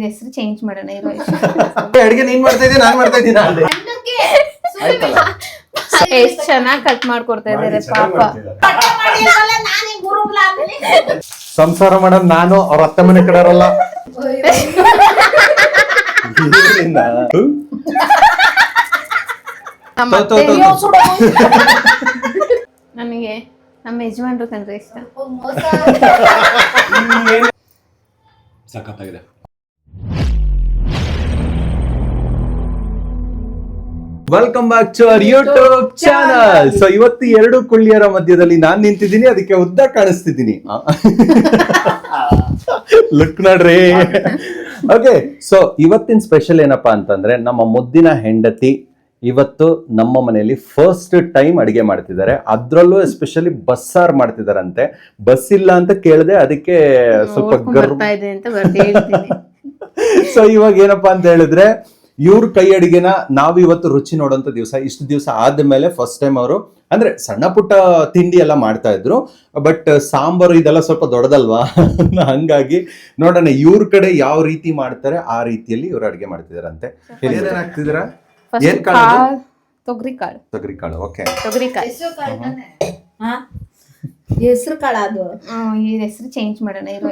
ಇದ್ರ ಹೆಸರು ಚೇಂಜ್ ಮಾಡೋಣ ಇರೋ ಅಡಿಗೆ ನೀನ್ ಮಾಡ್ತಾ ಇದೀಯ ನಾನ್ ಮಾಡ್ತಾ ಇದ್ದೀನಿ ಅಲ್ಲಿ? ಆಯ್ತಲ್ಲ? ಎಷ್ಟ್ ಚೆನ್ನಾಗ್ ಕಟ್ ಮಾಡ್ಕೊಡ್ತಾ ಇದಾರೆ ಪಾಪ. ಸಂಸಾರ ಮಾಡೋದ್ ನಾನು ಅವ್ರ ಅತ್ತೆ ಮನೆ ಕಡೆಯವರಲ್ಲ. ಇದರಿಂದ. ನಮ್ಮ ತೊ, ತೊ, ಅತ್ತೆ- ನಮ್ಮ ಯಜಮಾನ್ರು ಕಂಡ್ರೆ ಇಷ್ಟ. ಸಖತ್ತಾಗಿದೆ. Welcome back to our YouTube channel so ಇವತ್ತು ಎರಡು ಕುಳ್ಳಿಯರ ಮಧ್ಯದಲ್ಲಿ ನಾನ್ ನಿಂತಿದ್ದೀನಿ ಅದಕ್ಕೆ ಉದ್ದ ಕಾಣಿಸ್ತಿದ್ದೀನಿ. ಲುಕ್ ನೋಡ್ರಿ. ಓಕೆ ಸೊ ಇವತ್ತಿನ ಸ್ಪೆಷಲ್ ಏನಪ್ಪಾ ಅಂತಂದ್ರೆ ನಮ್ಮ ಮುದ್ದಿನ ಹೆಂಡತಿ ಇವತ್ತು ನಮ್ಮ ಮನೆಯಲ್ಲಿ ಫಸ್ಟ್ ಟೈಮ್ ಅಡುಗೆ ಮಾಡ್ತಿದ್ದಾರೆ. ಅದ್ರಲ್ಲೂ ಎಸ್ಪೆಷಲಿ ಬಸ್ಸಾರ್ ಮಾಡ್ತಿದಾರಂತೆ ಬಸ್ ಇಲ್ಲ ಅಂತ ಕೇಳಿದೆ ಅದಕ್ಕೆ ಸ್ವಲ್ಪ ಗರ್ವ ಸೊ ಇವಾಗ ಏನಪ್ಪಾ ಅಂತ ಹೇಳಿದ್ರೆ ಇವ್ರ ಕೈ ಅಡಿಗೆನ ನಾವ್ ಇವತ್ತು ರುಚಿ ನೋಡುವಂತ ದಿವಸ. ಇಷ್ಟು ದಿವಸ ಆದ್ಮೇಲೆ ಫಸ್ಟ್ ಟೈಮ್ ಅವರು ಅಂದ್ರೆ ಸಣ್ಣ ಪುಟ್ಟ ತಿಂಡಿ ಎಲ್ಲ ಮಾಡ್ತಾ ಇದ್ರು ಬಟ್ ಸಾಂಬಾರು ಇದೆಲ್ಲ ಸ್ವಲ್ಪ ದೊಡ್ಡದಲ್ವಾ? ಹಂಗಾಗಿ ನೋಡೋಣ ಇವ್ರ ಕಡೆ ಯಾವ ರೀತಿ ಮಾಡ್ತಾರೆ ಆ ರೀತಿಯಲ್ಲಿ ಇವ್ರು ಅಡಿಗೆ ಮಾಡ್ತಿದಾರಂತೆ. ಏನೇನ್ ಹಾಕ್ತಿದ್ದೀರಾ ಏನ್ ಫಸ್ಟ್ ಕಾಳು ಇದು? ಕಾಳು ತೊಗರಿ ಕಾಳು. ತೊಗರಿ ಕಾಳು ಓಕೆ ತೊಗರಿ ಕಾಳು. ಹೆಸರು ಕಾಳ ಅದು. ಈ ಹೆಸರು ಚೇಂಜ್ ಮಾಡೋಣ ಇರೋ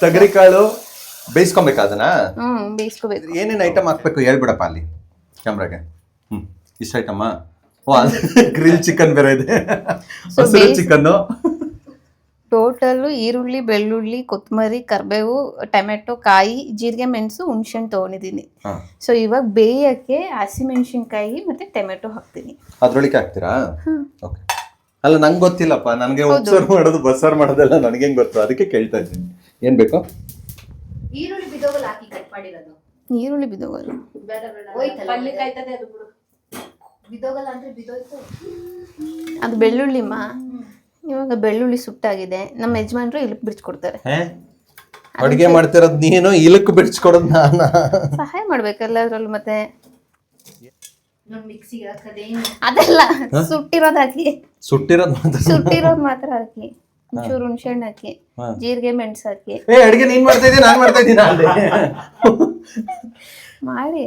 ತೊಗರಿ ಕಾಳು ಬೇಯಿಸ್ಕೊಬೇಕಾ ಅದನ್ನ? ಹ್ಮ್ ಬೇಯಿಸ್ಕೋಬೇಕು. ಏನೇನು ಐಟಮ್ ಹಾಕ್ಬೇಕು ಹೇಳ್ಬಿಡಪ್ಪ ಅಲ್ಲಿ ಕ್ಯಾಮ್ರಾಗೆ ಹ್ಮ್ ಇಷ್ಟ ಐಟಮ್ಮ ಓ ಗ್ರಿಲ್ ಚಿಕನ್ ಬೇರೆ ಇದೆ. ಹಸಿರು ಚಿಕನ್ ಟೋಟಲ್ ಈರುಳ್ಳಿ ಬೆಳ್ಳುಳ್ಳಿ ಕೊತ್ತಂಬರಿ ಕರಿಬೇವು ಟೊಮೆಟೊ ಕಾಯಿ ಜೀರಿಗೆ ಮೆಣಸು ಹುಣ್ಸೆಹಣ್ಣು ತೊಗೊಂಡಿದ್ದೀನಿ. ಸೊ ಇವಾಗ ಬೇಯಕ್ಕೆ ಹಸಿಮೆಣಸಿನ್ಕಾಯಿ ಮತ್ತೆ ಟೊಮೆಟೊ ಹಾಕ್ತೀನಿ. ಅದ್ರೊಳಗೆ ಹಾಕ್ತೀರಾ? ಓಕೆ ಅಲ್ಲ ನಂಗೆ ಗೊತ್ತಿಲ್ಲಪ್ಪ. ನನಗೆ ಉಪ್ಸಾರು ಮಾಡೋದು ಬಸ್ಸಾರು ಮಾಡೋದೆಲ್ಲ ನನಗೆ ಗೊತ್ತು. ಅದಕ್ಕೆ ಕೇಳ್ತಾ ಇದ್ದೀನಿ. ಏನ್ ಬೇಕು? ಈರುಳ್ಳಿ ಬಿದೋಗಲ್ ಹಾಕಿ ಕಟ್ ಮಾಡಿರೋದು. ಈರುಳ್ಳಿ ಬಿದೋಗಲ್ಲ ಬೇಡ ಬೇಡ ಪಲ್ಯ ಕಾಯ್ತದೆ ಅದು ಬಿಡು. ಬಿದೋಗಲ್ಲ ಅಂದ್ರೆ ಬಿದೋಯ್ತು ಅದು ಬೆಳ್ಳುಳ್ಳಿಮ್ಮ. ಇವಾಗ ಬೆಳ್ಳುಳ್ಳಿ ಸುಟ್ಟಾಗಿದೆ. ನಮ್ಮ ಯಜಮಾನ್ರು ಇಲ್ಲಿ ಬಿಡ್ಸ್ಕೊಡ್ತಾರೆ. ಅಡುಗೆ ಮಾಡ್ತಿರೋದು ನೀನು ಇಲಕ್ ಬಿಡಿಸ್ಕೊಡೋದು ನಾನು? ಸಹಾಯ ಮಾಡ್ಬೇಕಲ್ಲ ಅದ್ರಲ್ಲಿ ಮತ್ತೆ. ಅದೆಲ್ಲ ಸುಟ್ಟಿರೋದ್ ಹಾಕಿ. ಸುಟ್ಟಿರೋದು ಮಾತ್ರ. ಸುಟ್ಟಿರೋದ್ ಮಾತ್ರ ಹಾಕಿ. ಒಂಚೂರು ಹುಣ್ಸೆಹಣ್ಣು ಹಾಕಿ ಹಾ. ಜೀರಿಗೆ ಮೆಣಸು ಹಾಕಿ. ಏ ಅಡುಗೆ ನೀನ್ ಮಾಡ್ತಾ ಇದೀಯ ನಾನು ಮಾಡ್ತಾ ಇದ್ದೀನಿ ಅಲ್ಲಿ ಮಾಡಿ.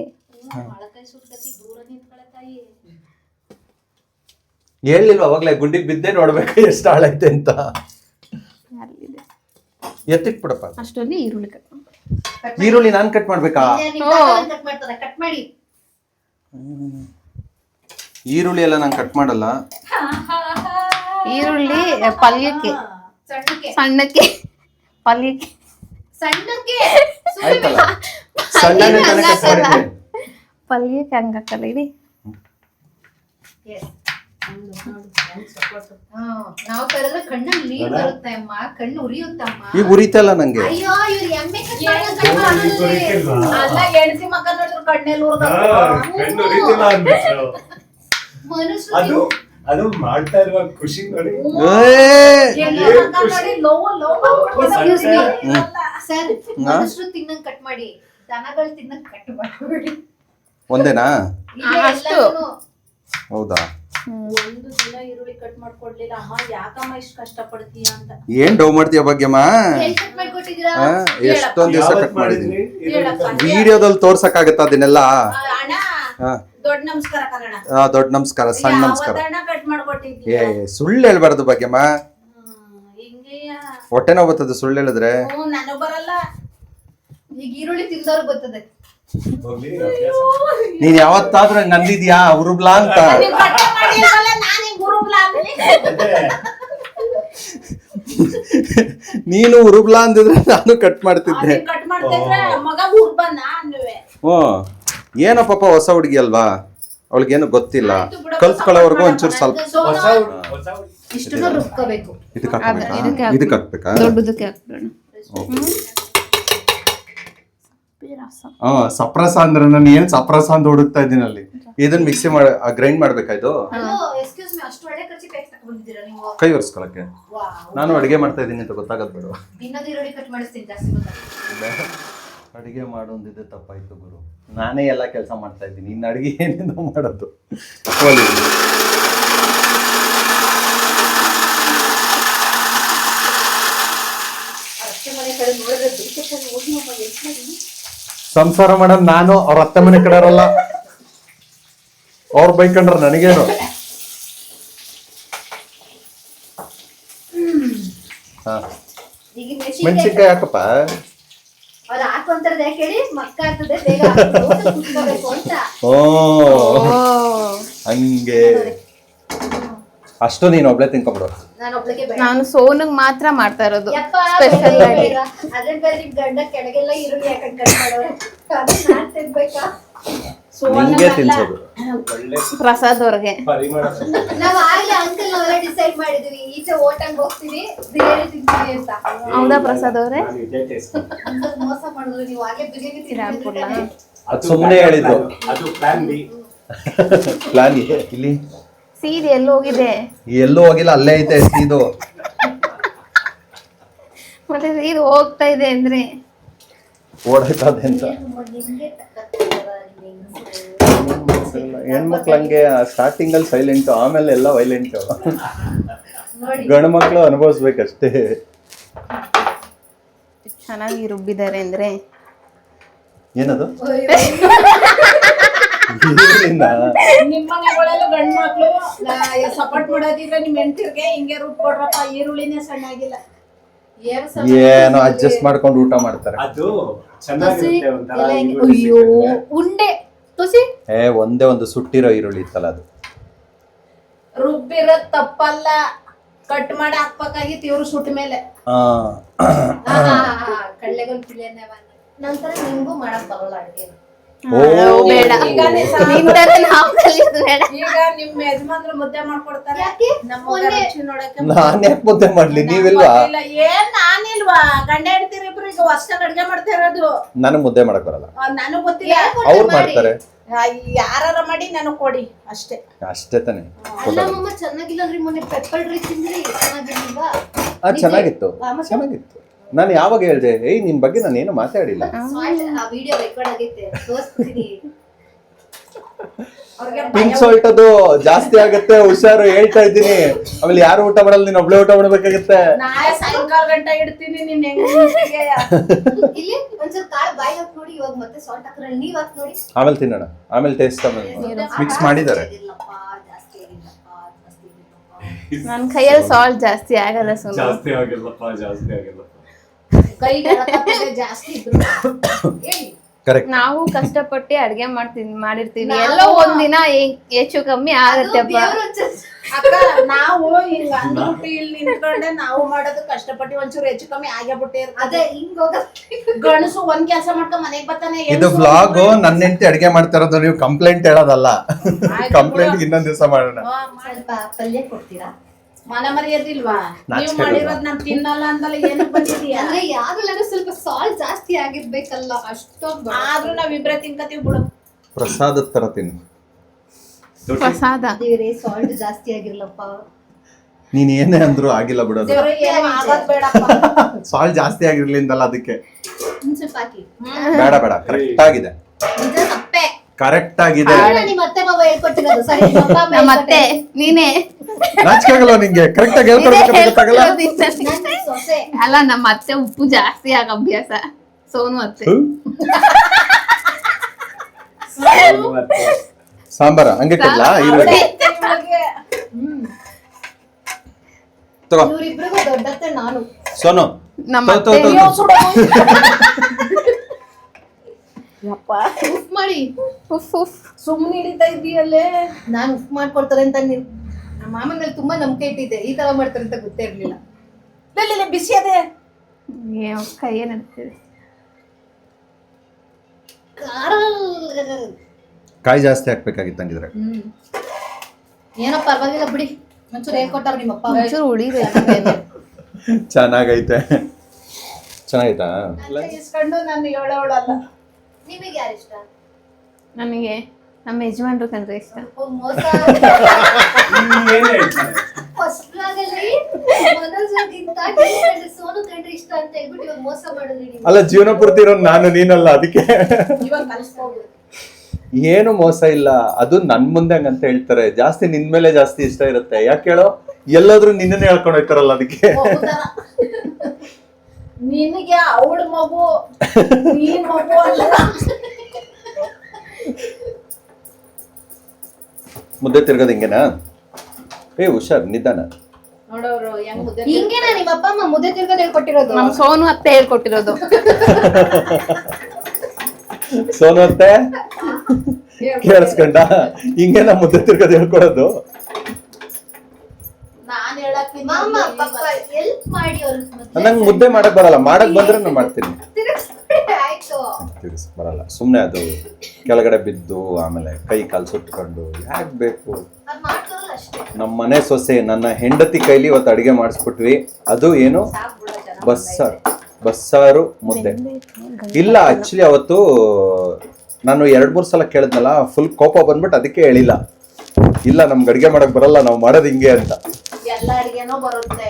ಹೇಳಿಲ್ವ ಅವಾಗ್ಲೇ ಗುಂಡಿಗೆ ಬಿದ್ದೆ ನೋಡ್ಬೇಕು ಎಷ್ಟು ಹಾಳೈತೆ ಅಂತ. ಅಲ್ಲಿದೆ. ಎತ್ತಿಟ್ ಬಿಡಪ್ಪ ಅಷ್ಟರಲ್ಲಿ ಈರುಳ್ಳಿ ಕಟ್. ಈರುಳ್ಳಿ ನಾನು ಕಟ್ ಮಾಡ್ಬೇಕಾ? ಕಟ್ ಮಾಡ್ತಾರೆ ಕಟ್ ಮಾಡಿ. ಈರುಳ್ಳಿ ಎಲ್ಲ ನಾನು ಕಟ್ ಮಾಡಲ್ಲ. ಈರುಳ್ಳಿ ಪಲ್ಯಕ್ಕೆ. ಸಣ್ಣಕ್ಕೆ. ಸಣ್ಣಕ್ಕೆ. ಪಲ್ಯಕ್ಕೆ. ಸಣ್ಣಕ್ಕೆ. ಆಯ್ತಲ್ಲ? ಸಣ್ಣ ಪಲ್ಯಕ್ಕೆ ಹಂಗ ಹಾಕಲ್ಲ ಇಡಿ ನಾವು ಕರೆದ್ರೆ ಕಣ್ಣಲ್ಲಿ ನೀರು ಬರುತ್ತೆ ಅಮ್ಮ. ಕಣ್ಣು ಉರಿಯುತ್ತಮ್ಮ. ಈಗ ಉರಿತಲ್ಲ ನಂಗೆ? ಅಯ್ಯೋ ಇವ್ರು ಎಮ್ಮೆ ಅಲ್ಲ ಹೆಣ್ತಿ ಮಕ್ಕ ನೋಡಿದ್ರು ಕಣ್ಣೆಲ್ಲ ಮನುಷ್ಯ ಅದು ಮಾಡ್ತಾ ಇರುವ ಖುಷಿ ನೋಡಿ ಕಟ್ ಮಾಡಿ ದನಗಳು ತಿನ್ನ ಕಟ್ ಮಾಡಿ ಒಂದೇನಾ ಅಷ್ಟು. ಹೌದಾ ಒಂದು ದಿನ ಈರುಳ್ಳಿ ಕಟ್ ಮಾಡ್ಕೊಡ್ಲಿಲ್ಲ ಅಮ್ಮ ಯಾಕಮ್ಮ ಇಷ್ಟು ಕಷ್ಟ ಪಡ್ತೀಯ ಅಂತ ಏನ್ ಡೌ ಮಾಡ್ತೀಯ ಭಾಗ್ಯಮ್ಮ ಎಷ್ಟೊಂದ್ ದಿವಸ ಕಟ್ ಮಾಡಿದೀನಿ. ವಿಡಿಯೋದಲ್ಲಿ ತೋರ್ಸಕ್ಕಾಗತ್ತ ಅದನ್ನೆಲ್ಲ. ದೊಡ್ಡ ನಮಸ್ಕಾರ ದೊಡ್ಡ ನಮಸ್ಕಾರ ಸಣ್ಣ ನಮಸ್ಕಾರ. ಏ ಸುಳ್ಳು ಹೇಳ್ಬಾರ್ದು ಭಾಗ್ಯಮ್ಮ. ಹೊಟ್ಟೆ ನೋವು ಬರ್ತದೆ ಸುಳ್ಳು ಹೇಳಿದ್ರೆ. ನೀನ್ ಯಾವತ್ತಾದ್ರೂ ನಂದಿದ್ಯಾ ಉರುಬ್ಲಾ ಅಂತ? ನಾನು ಉರುಬ್ಲಾ ಅಂದಿದ್ರೆ ನಾನು ಕಟ್ ಮಾಡ್ತಿದ್ದೆ. ಅದನ್ನ ಕಟ್ ಮಾಡ್ತಿದ್ರೆ ಮಗ ಉರ್ಬನ್ನ ಅನ್ನುವೆ ಹ್ಮ್ ಏನೋ ಪಾಪ ಹೊಸ ಹುಡುಗಿ ಅಲ್ವಾ? ಅವಳಿಗೇನು ಗೊತ್ತಿಲ್ಲ. ಕಲ್ತ್ಕೊಳ್ಳೋವರೆಗೂ ಒಂಚೂರು ಸ್ವಲ್ಪ ಇಷ್ಟನ್ನು ರುಬ್ಕೋಬೇಕು. ಇದಕ್ಕೆ ಇದಕ್ಕೆ ಹಾಕ್ಬೇಕಾ? ಹಾಕ್ಬೇಕು. ಇದಕ್ಕೆ ಹಾಕ್ಬೇಕಾ. ದೊಡ್ಡದಕ್ಕೆ ಹಾಕ್ಬಿಡೋಣ. ಹಾ ಸಪ್ರಸ ಅಂದ್ರೆ ನಾನು ಏನ್ ಸಪ್ರಸ ಅಂತ ಹುಡುಕ್ತಾ ಇದ್ದೀನಿ ಅಲ್ಲಿ? ಇದನ್ನ ಮಿಕ್ಸಿ ಮಾಡ ಗ್ರೈಂಡ್ ಮಾಡ್ಬೇಕಾಯ್ತು ಕೈ ಒರೆಸ್ಕೊಳಕ್ಕೆ. ನಾನು ಅಡಿಗೆ ಮಾಡ್ತಾ ಇದ್ದೀನಿ ಅಂತ ಗೊತ್ತಾಗದ್ ಬೇಡ. ಅಡಿಗೆ ಮಾಡೋದಿದೆ ತಪ್ಪಾಯ್ತು ಗುರು. ನಾನೇ ಎಲ್ಲ ಕೆಲಸ ಮಾಡ್ತಾ ಇದ್ದೀನಿ. ಇನ್ನು ಅಡಿಗೆ ಏನೇನೋ ಮಾಡೋದು. ಸಂಸಾರ ಮೇಡಮ್ ನಾನು ಅವ್ರ ಅತ್ತೆ ಮನೆ ಕಡೆಯವರಲ್ಲ. ಅವ್ರ ಬೈಕಂಡ್ರ ನನಗೇನು? ಹಾ. ಮೆಣಸಿನ್ಕಾಯಿ ಹಾಕಪ್ಪ. ಅವ್ರು ಹಾಕೊಂತಾರದು ಯಾಕೆ ಹೇಳಿ ಮಕ್ಕ ಆಗ್ತದೆ ಬೇಗ ಹಾಕ್ಬಿಟ್ಟು ಕುತ್ಕೋಬೇಕು ಅಂತ. ಓ. ಓ. ಹಂಗೆ. ಅಷ್ಟು ನೀನು ಒಬ್ಳೆ ತಿನ್ಕೊಂಬಿಡು. ನಾನು ಒಬ್ಳಿಗೆ ಬೇಡ. ನಾನು ಸೋನಗ್ ಮಾತ್ರ ಮಾಡ್ತಾ ಇರೋದು. ಯಪ್ಪ, ಸ್ಪೆಷಲ್ ಆಗಿ. ಬೇಗ. ಅದ್ರ ಬೇರೆ ನಿಮ್ ಗಂಡ ಕೆಳಗೆಲ್ಲ ಈರುಳ್ಳಿ ಹಾಕೊಂಡ್ ಕಟ್ ಮಾಡೋರೆ. ಅದನ್ನ ನಾನ್ ತಿನ್ಬೇಕಾ? ನಿಂಗೆ ತಿನ್ಸೋದು. ಒಳ್ಳೆ ಪ್ರಸಾದ್ ಅವ್ರಿಗೆ. ಪರಿಮಳ ನಾವ್ ಆಗ್ಲೇ ಅಂಕಲ್ ಅವರೇ ಡಿಸೈಡ್ ಮಾಡಿದ್ವಿ ಈಚೆ ಓಟಂಗ್ ಹೋಗ್ತೀವಿ ಬಿರಿಯಾನಿ ತಿಂತೀವಿ ಅಂತ. ಹೌದಾ ಪ್ರಸಾದ್ ಅವರೇ? ಮೋಸ ಮಾಡಿದ್ರು ನೀವು ಆಗ್ಲೇ ಬಿರಿಯಾನಿ? ತಿಂತಿದ್ರೆ ಅದು ಸುಮ್ನೆ ಹೇಳಿದ್ದು. ಅದು ಪ್ಲಾನ್ ಬಿ ಪ್ಲಾನ್ ಇಲ್ಲಿ? ಸೀದ್ ಎಲ್ಲೂ ಹೋಗಿದೆ. ಎಲ್ಲೂ ಹೋಗಿಲ್ಲ ಅಲ್ಲೇ ಐತೆ ಸೀದು. ಮತ್ತೆ ಸೀದ್ ಹೋಗ್ತಾ ಇದೆ ಅಂದ್ರೆ. ಓಡಾಯ್ತದೆ ಅಂತ. ನಿಮ್ಗೆ ಹೆಣ್ಮಕ್ಳು ಹಂಗೆ ಸ್ಟಾರ್ಟಿಂಗ್ ಅಲ್ಲಿ ಸೈಲೆಂಟ್ ಆಮೇಲೆ ಎಲ್ಲ ವೈಲೆಂಟ್ ಗಂಡು ಮಕ್ಕಳು ಅನುಭವಿಸ್ಬೇಕಷ್ಟೇ. ಚೆನ್ನಾಗಿ ರುಬ್ಬಿದ್ದಾರೆ ಅಂದ್ರೆ. ಏನದು? ನಿಮ್ಮ ಮನೆಗಳೆಲ್ಲ ಸಪೋರ್ಟ್ ಮಾಡೋದಿದ್ರೆ ನಿಮ್ ಹೆಂಡತಿರ್ಗೆ ಹಿಂಗೆ ರುಬ್ಬ ಕೊಡ್ರಪ್ಪ ಈರುಳ್ಳಿನೇ ಸಣ್ಣ ಆಗಿಲ್ಲ ಏನ್ ಅಡ್ಜಸ್ಟ್ ಮಾಡ್ಕೊಂಡು ಊಟ ಮಾಡ್ತಾರೆ. ಅದು ಚೆನ್ನಾಗಿರುತ್ತೆ ಒಂಥರ ಈರುಳ್ಳಿ ಅಯ್ಯೋ ಸಿಕ್ಕಿದ್ರೆ. ಉಂಡೆ. ತುಸಿ ಏ ಒಂದೇ ಒಂದು ಸುಟ್ಟಿರೋ ಈರುಳ್ಳಿ ಇತ್ತಲ್ಲ ಅದು. ರುಬ್ಬಿರೋದ್ ತಪ್ಪಲ್ಲ. ಕಟ್ ಮಾಡಿ ಹಾಕ್ಬೇಕಾಗಿತ್ತು ಇವರು ಸುಟ್ಟ ಮೇಲೆ. ಆ, ಕಳ್ಳೆಗೊಂದು ಪಿಳ್ಳೆನೆ ನಂತರ ನಿಮ್ಗೂ ಮಾಡಕ್ ಬರಲ್ಲ ಅಡ್ಗೆ ಬೇಡ. ನಿನ್ ನಾವ್ ಕಲಿಯೋದು ಬೇಡ. ಈಗ ನಿಮ್ ಯಜಮಾನ್ರು ಮುದ್ದೆ ಮಾಡ್ಕೊಡ್ತಾರೆ. ನಮ್ಮ ರುಚಿ ನೋಡಕ್ಕೆ ನಾನ್ ಯಾಕೆ ಮುದ್ದೆ ಮಾಡ್ಲಿ? ನೀವಿಲ್ವಾ? ಇಲ್ಲ ಏನ್ ನಾನಿಲ್ವಾ? ಗಂಡ ಹೆಂಡ್ತಿರಿ ಇಬ್ರು ಈಗ ಹೊಸ್ದಾಗ್ ಅಡ್ಗೆ ಮಾಡ್ತಾ ಇರೋದು. ನನಗ್ ಮುದ್ದೆ ಮಾಡಕ್ ಬರಲ್ಲ. ನನಗ್ ಗೊತ್ತಿಲ್ಲ. ಅವ್ರು ಮಾಡ್ತಾರೆ. ಯಾರಾರ ಮಾಡಿ ನನಗ್ ಕೊಡಿ ಅಷ್ಟೇ. ಅಷ್ಟೇ ತಾನೆ. ಚೆನ್ನಾಗಿಲ್ಲ ಅಂದ್ರೆ ಮೊನ್ನೆ ಪೆಪ್ಪರ್ ಡ್ರೈ ತಿಂದ್ರಿ ಚೆನ್ನಾಗಿಲ್ವಾ ಆ ಚೆನ್ನಾಗಿತ್ತು. ಚೆನ್ನಾಗಿತ್ತು. ನಾನು ಯಾವಾಗ ಹೇಳ್ದೆ ಏಯ್ ನಿನ್ ಬಗ್ಗೆ ನಾನು ಏನು ಮಾತಾಡಿಲ್ಲ. ಆ. ವಿಡಿಯೋ ರೆಕಾರ್ಡ್ ಆಗೈತೆ ತೋರಿಸ್ತೀನಿ. ಅವ್ರಿಗೆ ಪಿಂಕ್ ಸಾಲ್ಟ್ ಅದು ಜಾಸ್ತಿ ಆಗುತ್ತೆ ಹುಷಾರು ಹೇಳ್ತಾ ಇದ್ದೀನಿ. ಆಮೇಲೆ ಯಾರು ಊಟ ಮಾಡಲ್ಲ ನೀನ್ ಒಬ್ಳೆ ಊಟ ಮಾಡ್ಬೇಕಾಗತ್ತೆ. ನಾಳೆ ಸಾಯಂಕಾಲ ಗಂಟೆ ಇಡ್ತೀನಿ ನಿನ್ ಹೆಂಗಸಿಗೆ ಇಲ್ಲಿ ಒಂದ್ಸಲ ಕಾಳು ಬಾಯಿ ನೋಡಿ ಇವಾಗ ಮತ್ತೆ ಸಾಲ್ಟ್ ಹಾಕ್ರೆ ನೀವ್ ನೋಡಿ. ಆಮೇಲೆ ತಿನ್ನೋಣ. ಆಮೇಲೆ ಟೇಸ್ಟ್ ಮಿಕ್ಸ್ ಮಾಡಿದ್ದಾರೆ. ನನ್ನ ಜಾಸ್ತಿ ಆಗಿಲ್ಲಪ್ಪ, ಜಾಸ್ತಿ ಆಗಿಲ್ಲಪ್ಪ. ನನ್ ಕೈಯಲ್ಲಿ ಸಾಲ್ಟ್ ಜಾಸ್ತಿ ಆಗಲ್ಲ ಸುಮ್ಮನೆ ಜಾಸ್ತಿ ಆಗಿಲ್ಲಪ್ಪ ಜಾಸ್ತಿ ಎಳಕತ್ತದೆ ಜಾಸ್ತಿ ಕರೆಕ್ಟ್ ನಾವು ಕಷ್ಟಪಟ್ಟು ಅಡ್ಗೆ ಮಾಡ್ತೀನಿ ಮಾಡಿರ್ತೀವಿ. ಎಲ್ಲ ಒಂದಿನ ಹೆಚ್ಚು ಕಮ್ಮಿ ಆಗತ್ತೆ ಆಗತ್ತೆಪ್ಪ. ಅಕ್ಕ ನಾವು ಹಿಂಗ ಅಂದ್ಬಿಟ್ಟು ಇಲ್ಲಿ ನಿಂತ್ಕೊಂಡೆ ನಾವು ಮಾಡೋದು ಕಷ್ಟಪಟ್ಟು ಒಂಚೂರು ಹೆಚ್ಚು ಕಮ್ಮಿ ಆಗೇ ಬಿಟ್ಟೆ ಅದೇ ಹಿಂಗ್ ಗಣಸು ಒಂದ್ ಕೆಲಸ ಮಾಡ್ಕೊಂಡ್ ಮನೆಗ್ ಬರ್ತಾನೆ ಇದು ಬ್ಲಾಗ್ ವ್ಲಾಗ್ ನನ್ನ ಹೆಂಡತಿ ಅಡಿಗೆ ಮಾಡ್ತಾ ಇರೋದು ನೀವು ಕಂಪ್ಲೇಂಟ್ ಹೇಳೋದಲ್ಲ. ಕಂಪ್ಲೇಂಟ್ ಇನ್ನೊಂದ್ ದಿವಸ ಮಾಡೋಣ. ಸ್ವಲ್ಪ ಪಲ್ಯ ಕೊಡ್ತೀರಾ? ಮನೆ ಮರ್ಯಾದಿಲ್ವಾ ನೀವು ಮಾಡಿರೋದ್ ನಾನ್ ತಿನ್ನಲ್ಲ ಅಂದಲ್ಲ ಏನು ಬಂದಿದೀಯ? ಅಂದ್ರೆ ಯಾವ್ದ್ರಲ್ಲಾದ್ರೂ ಸ್ವಲ್ಪ ಸಾಲ್ಟ್ ಜಾಸ್ತಿ ಆಗಿರ್ಬೇಕಲ್ಲ ಅಷ್ಟೊಂದು ಆದ್ರೂ ನಾವ್ ಇಬ್ರೇ ತಿನ್ಕತೀವಿ ಬಿಡು. ಪ್ರಸಾದದ ತರ ತಿನ್ನು. ಪ್ರಸಾದ. ದೇವ್ರೆ ಸಾಲ್ಟ್ ಜಾಸ್ತಿ ಆಗಿರ್ಲಪ್ಪ ನೀನ್ ಏನೇ ಅಂದ್ರು ಆಗಿಲ್ಲ ಬಿಡೋದು ದೇವ್ರೆ ಏನು ಆಗೋದ್ ಬೇಡಪ್ಪ. ಸಾಲ್ಟ್ ಜಾಸ್ತಿ ಆಗಿರ್ಲಿಂದಲ್ಲ ಅದಕ್ಕೆ. ಒಂದ್ ಸ್ವಲ್ಪ ಹಾಕಿ ಬೇಡ ಬೇಡ ಕರೆಕ್ಟ್ ಆಗಿದೆ. ನಿಜ ತಪ್ಪೆ. ಕರೆಕ್ಟ್ ಆಗಿದೆ. ಮತ್ತೆ. ನೀನೇ. ನಾಚಿಕಾಗಲ್ಲ ನಿಂಗೆ ಕರೆಕ್ಟ್ ಆಗಿ ಹೇಳ್ಕೊಡ್ಬೇಕು ಗೊತ್ತಾಗಲ್ಲ? ಅಲ್ಲ ನಮ್ಮ ಅತ್ತೆ ಉಪ್ಪು ಜಾಸ್ತಿ ಆಗ ಅಭ್ಯಾಸ. ಸೋನು ಅತ್ತೆ? ಸಾಂಬಾರ ಹಂಗೆ ಕೊಡ್ಲಾ? ಈರುಳ್ಳಿ ತಗೋ. ಇವ್ರಿಬ್ರಿಗೂ ದೊಡ್ಡತ್ತೆ ನಾನು. ಸೋನು ನಮ್ಮ ತಗೋ, ತಗೋ, ಅತ್ತೆ ತಗೋ. ಸುಡು. ಯಪ್ಪ. ಉಫ್ ಮಾಡಿ. ಉಫ್ ಉಫ್. ಸುಮ್ನೆ ಹಿಡಿತಾ ಇದೀಯಲ್ಲೇ ನಾನು ಉಫ್ ಮಾಡ್ಕೊಡ್ತಾರೆ ಅಂತ ನೀನು ನಮ್ಮ ಮಾಮನ ಮೇಲೆ ತುಂಬಾ ನಂಬಿಕೆ ಇಟ್ಟಿದ್ದೆ. ಈ ತರ ಮಾಡ್ತಾರೆ ಅಂತ ಗೊತ್ತೇ ಇರಲಿಲ್ಲ. ಲೇ, ಲೇ, ಲೇ, ಬಿಸಿ ಅದೇ. ಕೈ ಏನಾಗ್ತಿದೆ ಖಾರ. ಕಾಯಿ ಜಾಸ್ತಿ ಹಾಕ್ಬೇಕಾಗಿತ್ತು ಹಂಗಿದ್ರೆ. ಹ್ಮ್. ಏನೋ ಪರವಾಗಿಲ್ಲ ಬಿಡಿ. ಒಂಚೂರು ಹೇಳ್ಕೊಟ್ಟಾರ ನಿಮ್ಮಪ್ಪ ಒಂಚೂರು ಉಳಿದೆ. ಚೆನ್ನಾಗೈತೆ. ಚೆನ್ನಾಗೈತಾ? ಇಸ್ಕೊಂಡು ನಾನು ಏಳೋಳಲ್ಲ ನಿಮಗೆ ಯಾರು ಇಷ್ಟ? ನನಗೆ ನಮ್ಮ ಯಜಮಾನ್ರು ಕಂಡ್ರೆ ಇಷ್ಟ. ಓ, ಮೋಸ ಏನ್ ಹೇಳ್ತಾರೆ ಫಸ್ಟ್ ಬ್ಲಾಗಲ್ಲಿ ಮನೋಜ್ಗಿಂತ ಕಂಡ್ರೆ ಸೋನು ಕಂಡ್ರೆ ಇಷ್ಟ ಅಂತ ಹೇಳ್ಬಿಟ್ಟು ಇವಾಗ ಮೋಸ ಮಾಡಿದ್ರಿ ನೀವು. ಅಲ್ಲ ಜೀವನ ಪೂರ್ತಿ ಇರೋ ನಾನು ನೀನಲ್ಲ ಅದಕ್ಕೆ. ಇವಾಗ ಕಲಿಸ್ಬೋದು. ಏನು ಮೋಸ ಇಲ್ಲ. ಅದು ನನ್ ಮುಂದೆ ಹಂಗಂತ ಹೇಳ್ತಾರೆ. ಜಾಸ್ತಿ ನಿನ್ ಮೇಲೆ ಜಾಸ್ತಿ ಇಷ್ಟ ಇರುತ್ತೆ. ಯಾಕೆ ಹೇಳೋ? ಎಲ್ಲಾದ್ರೂ ನಿನ್ನನ್ನೇ ಹೇಳ್ಕೊಂಡು ಹೋಗ್ತಾರಲ್ಲ ಅದಕ್ಕೆ. ನಿನಗೆ ಅವಳ ಮಗು ನೀನ್ ಮಗು ಅಲ್ಲ. ಮುದ್ದೆ ತಿರ್ಗೋದು ಹಿಂಗೆನಾ? ಏ ಹುಷಾರ್ ನಿಧಾನ. ನೋಡೋರು ಹೆಂಗ್ ಮುದ್ದೆ ಹಿಂಗೇನಾ ನಿಮ್ಮ ಅಪ್ಪ ಅಮ್ಮ ಮುದ್ದೆ ತಿರ್ಗೋದು ಹೇಳ್ಕೊಟ್ಟಿರೋದು? ನಮ್ ಸೋನು ಅತ್ತೆ ಹೇಳ್ಕೊಟ್ಟಿರೋದು. ಸೋನು ಅತ್ತೆ? ಕೇಳಿಸ್ಕೊಂಡ? ಹಿಂಗೇನಾ ಮುದ್ದೆ ತಿರ್ಗೋದು ಹೇಳ್ಕೊಡೋದು ನಾನ್ ಹೇಳಕ್ಕಿಂತ ಮಾಮ ನೀನ್ ಪಾಪ ಹೆಲ್ಪ್ ಮಾಡಿ ಅವ್ರ ನಂಗೆ ಮುದ್ದೆ ಮಾಡಕ್ ಬರಲ್ಲ ಮಾಡಕ್ ಬಂದ್ರೆ ನಾನು ಮಾಡ್ತೀನಿ. ಬರಲ್ಲ. ಸುಮ್ಮನೆ ಅದು ಕೆಳಗಡೆ ಬಿದ್ದು ಆಮೇಲೆ ಕೈ ಕಾಲು ಸುಟ್ಕೊಂಡು ಯಾಕೆ ಬೇಕು? ನಮ್ಮ ಮನೆ ಸೊಸೆ ನನ್ನ ಹೆಂಡತಿ ಕೈಲಿ ಇವತ್ತು ಅಡಿಗೆ ಮಾಡಿಸ್ಬಿಟ್ವಿ. ಅದು ಏನು? ಬಸ್ಸಾರು. ಬಸ್ಸಾರು ಮುದ್ದೆ. ಇಲ್ಲ ಆಕ್ಚುಲಿ ಅವತ್ತು ನಾನು ಎರಡ್ ಮೂರ್ ಸಲ ಕೇಳಿದ್ನಲ್ಲ ಫುಲ್ ಕೋಪ ಬಂದ್ಬಿಟ್ಟು ಅದಕ್ಕೆ ಹೇಳಿಲ್ಲ. ಇಲ್ಲ ನಮ್ಗೆ ಅಡಿಗೆ ಮಾಡಕ್ ಬರಲ್ಲ ನಾವು ಮಾಡೋದು ಹಿಂಗೆ ಅಂತ. ಎಲ್ಲ ಅಡಿಗೆನೂ ಬರುತ್ತೆ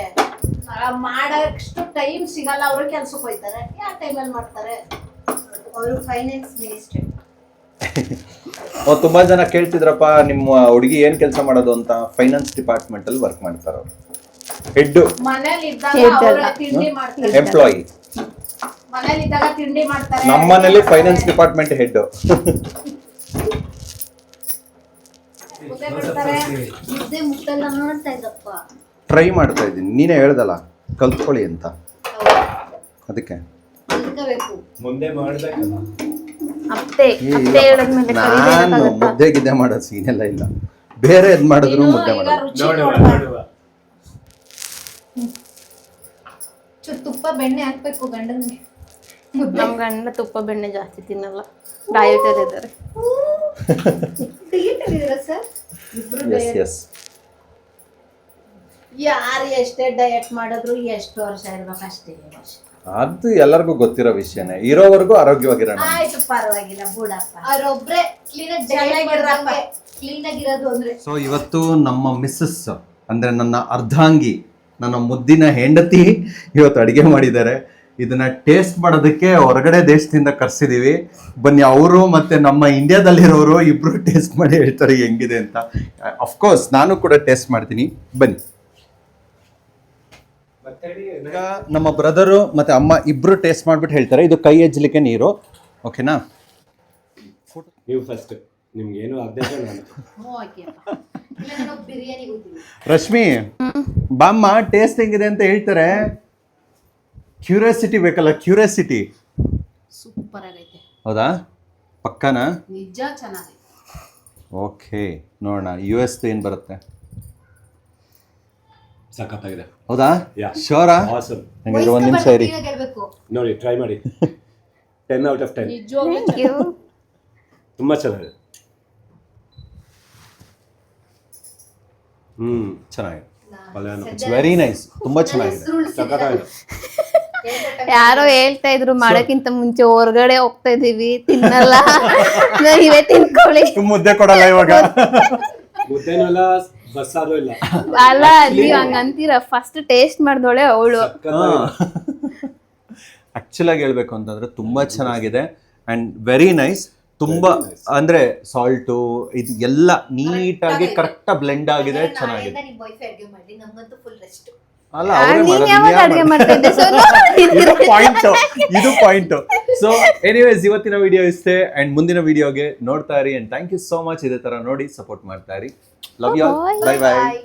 ಮಾಡಷ್ಟು ಟೈಮ್ ಸಿಗಲ್ಲ ಅವರು ಕೆಲ್ಸಕ್ಕೆ ಹೋಯ್ತಾರೆ. ಯಾವ ಟೈಮಲ್ಲಿ ಮಾಡ್ತಾರೆ. ಅವರು ಫೈನಾನ್ಸ್ ಮಿನಿಸ್ಟರ್ ಅವ್ರು ತುಂಬಾ ಜನ ಕೇಳ್ತಿದ್ರಪ್ಪ ನಿಮ್ಮ ಹುಡುಗಿ ಏನ್ ಕೆಲಸ ಮಾಡೋದು ಅಂತ? ಫೈನಾನ್ಸ್ ಡಿಪಾರ್ಟ್ಮೆಂಟ್ ಅಲ್ಲಿ ವರ್ಕ್ ಮಾಡ್ತಾರ ಅವ್ರು. ಹೆಡ್ ಮನೇಲಿ ಇದ್ದಾಗ ಹೇಳ್ತಲ್ಲ. ತಿಂಡಿ ಮಾಡ್ತಾರೆ. ಎಂಪ್ಲಾಯಿ ನಮ್ಮನೇಲಿ ಇದ್ದಾಗ ತಿಂಡಿ ಮಾಡ್ತಾರೆ. ನಮ್ಮ ಮನೇಲಿ ಫೈನಾನ್ಸ್ ಡಿಪಾರ್ಟ್ಮೆಂಟ್ ಹೆಡ್ ಮುದ್ದೆ ಬಿಡ್ತಾರೆ ಮುದ್ದೆ ಮುಟ್ಟೆಲ್ಲ ಮಾಡ್ತಾ ಇದ್ದಪ್ಪ. ಟ್ರೈ ಮಾಡ್ತಾ ಇದ್ದೀನಿ. ನೀನೇ ಹೇಳ್ದಲ್ಲ ಕಲ್ತ್ಕೊಳ್ಳಿ ಅಂತ. ಅದಕ್ಕೆ. ಕಲ್ತ್ಕೋಬೇಕು. ಮುಂದೆ ಮಾಡ್ಬೇಕಲ್ಲ. ಅತ್ತೆ ಅತ್ತೆ ಹೇಳದ್ಮೇಲೆ ನಾನು? ಮುದ್ದೆ ಗಿದ್ದೆ ಮಾಡೋ ಸೀನ್ ಎಲ್ಲ ಇಲ್ಲ. ಬೇರೆ ಎದ್ ಮಾಡಿದ್ರು ಮುದ್ದೆ ಮಾಡೋದು. ಚೂರ್ ತುಪ್ಪ ಬೆಣ್ಣೆ ಹಾಕ್ಬೇಕು ಗಂಡನ್ಗೆ. ನಮ್ ಗಂಡ ತುಪ್ಪ ಬೆಣ್ಣೆ ಜಾಸ್ತಿ ತಿನ್ನಲ್ಲ. ಡಯಟ್ ಇದ್ದಾರೆ ಸರ್? ಎಸ್ ಎಸ್ ಯಾರು ಎಷ್ಟೇ ಡಯಟ್ ಮಾಡಿದ್ರು ಎಷ್ಟು ವರ್ಷ ಇರ್ಬೇಕು ಅಷ್ಟೇ ವರ್ಷ. ಅದು ಎಲ್ಲರಿಗೂ ಗೊತ್ತಿರೋ ವಿಷಯನೇ. ಇರೋವರೆಗೂ ಆರೋಗ್ಯವಾಗಿರೋಣ. ಆಯ್ತು ಪರವಾಗಿಲ್ಲ ಬುಡಪ್ಪ. ಅವ್ರೊಬ್ರೆ ಕ್ಲೀನ್ ಚೆನ್ನಾಗಿರಪ್ಪ. ಕ್ಲೀನ್ ಆಗಿರೋದು ಅಂದ್ರೆ. ಸೊ ಇವತ್ತು ನಮ್ಮ ಮಿಸ್ಸಸ್ ಅಂದ್ರೆ ನನ್ನ ಅರ್ಧಾಂಗಿ ನನ್ನ ಮುದ್ದಿನ ಹೆಂಡತಿ ಇವತ್ತು ಅಡುಗೆ ಮಾಡಿದ್ದಾರೆ. ಇದನ್ನ ಟೇಸ್ಟ್ ಮಾಡೋದಕ್ಕೆ ಹೊರಗಡೆ ದೇಶದಿಂದ ಕರ್ಸಿದೀವಿ. ಬನ್ನಿ ಅವರು ಮತ್ತೆ ನಮ್ಮ ಇಂಡಿಯಾದಲ್ಲಿರೋರು ಇಬ್ರು ಟೇಸ್ಟ್ ಮಾಡಿ ಹೇಳ್ತಾರೆ ಹೆಂಗಿದೆ ಅಂತ. ಅಫ್ಕೋರ್ಸ್ ನಾನು ಕೂಡ ಟೇಸ್ಟ್ ಮಾಡ್ತೀನಿ. ಬನ್ನಿ. ಮತ್ತೆ ಈಗ ನಮ್ಮ ಬ್ರದರು ಮತ್ತೆ ಅಮ್ಮ ಇಬ್ರು ಟೇಸ್ಟ್ ಮಾಡ್ಬಿಟ್ಟು ಹೇಳ್ತಾರೆ. ಇದು ಕೈ ಎಜ್ಲಿಕ್ಕೆ ನೀರು. ಓಕೆನಾ ನೀವು ಫಸ್ಟ್ ನಿಮ್ಗೆ ಏನು ರಶ್ಮಿ ಬಾಮ್ಮ ಟೇಸ್ಟ್ ಹೆಂಗಿದೆ ಅಂತ ಹೇಳ್ತಾರೆ. ಕ್ಯೂರಿಯಾಸಿಟಿ ಬೇಕಲ್ಲ ಕ್ಯೂರಿಯಾಸಿಟಿ ಸೂಪರ್ ಆಗೈತೆ. ಹೌದಾ? ಪಕ್ಕನಾ? ನಿಜ ಚೆನ್ನಾಗೈತೆ. ಓಕೆ ನೋಡೋಣ ಯು ಎಸ್ ಏನು ಬರುತ್ತೆ? ಸಖತ್ತಾಗಿದೆ. ಹೌದಾ? Yeah. ಶೋರಾ ಆಸಮ್ ನಂಗೆ ಒಂದು ನಿಮಿಷ ಇರಿ. ನೋಡಿ ಟ್ರೈ ಮಾಡಿ. ಟೆನ್ ಔಟ್ ಆಫ್ ಟೆನ್ ನಿಜವಾಗ್ಲೂ. ತುಂಬಾ ಚೆನ್ನಾಗಿದೆ. ಹ್ಮ್ ಚೆನ್ನಾಗಿದೆ. ಪಲ್ಯನೂ. ಇಟ್ಸ್ ವೆರಿ ನೈಸ್ ತುಂಬಾ ಚೆನ್ನಾಗಿದೆ. ಸಖತ್ತಾಗಿದೆ. ಯಾರೋ ಹೇಳ್ತಾ ಇದ್ರು ಮಾಡೋಕ್ಕಿಂತ ಮುಂಚೆ ಹೊರಗಡೆ ಹೋಗ್ತಾ ಇದೀವಿ ತಿನ್ನಲ್ಲ. ನೀವೇ ತಿನ್ಕೊಳ್ಳಿ. ಮುದ್ದೆ ಕೊಡಲ್ಲ ಇವಾಗ? ಬಸ್ಸಾರು ಇಲ್ಲ. ಅಲ್ಲ ನೀವ್ ಹಂಗಂತೀರ ಫಸ್ಟ್ ಟೇಸ್ಟ್ ಮಾಡ್ದೋಳೆ ಅವಳು. ಆಕ್ಚುಲ್ ಆಗಿ ಹೇಳ್ಬೇಕು ಅಂತಂದ್ರೆ ತುಂಬಾ ಚೆನ್ನಾಗಿದೆ ಅಂಡ್ ವೆರಿ ನೈಸ್ ತುಂಬಾ ಅಂದ್ರೆ ಸಾಲ್ಟು ಇದು ಎಲ್ಲ ನೀಟಾಗಿ ಕರೆಕ್ಟ್ ಬ್ಲೆಂಡ್ ಆಗಿದೆ ಚೆನ್ನಾಗಿದೆ. ಅಲ್ಲ ಪಾಯಿಂಟ್ ಇದು ಪಾಯಿಂಟ್ ಸೊ ಎನಿವೇಸ್ ಇವತ್ತಿನ ವಿಡಿಯೋ ಇಷ್ಟೇ. ಅಂಡ್ ಮುಂದಿನ ವಿಡಿಯೋಗೆ ನೋಡ್ತಾ ಇರಿ. And thank you so much ಇದೇ ತರ ನೋಡಿ ಸಪೋರ್ಟ್ ಮಾಡ್ತಾ ಇರಿ. Love you. Bye bye bye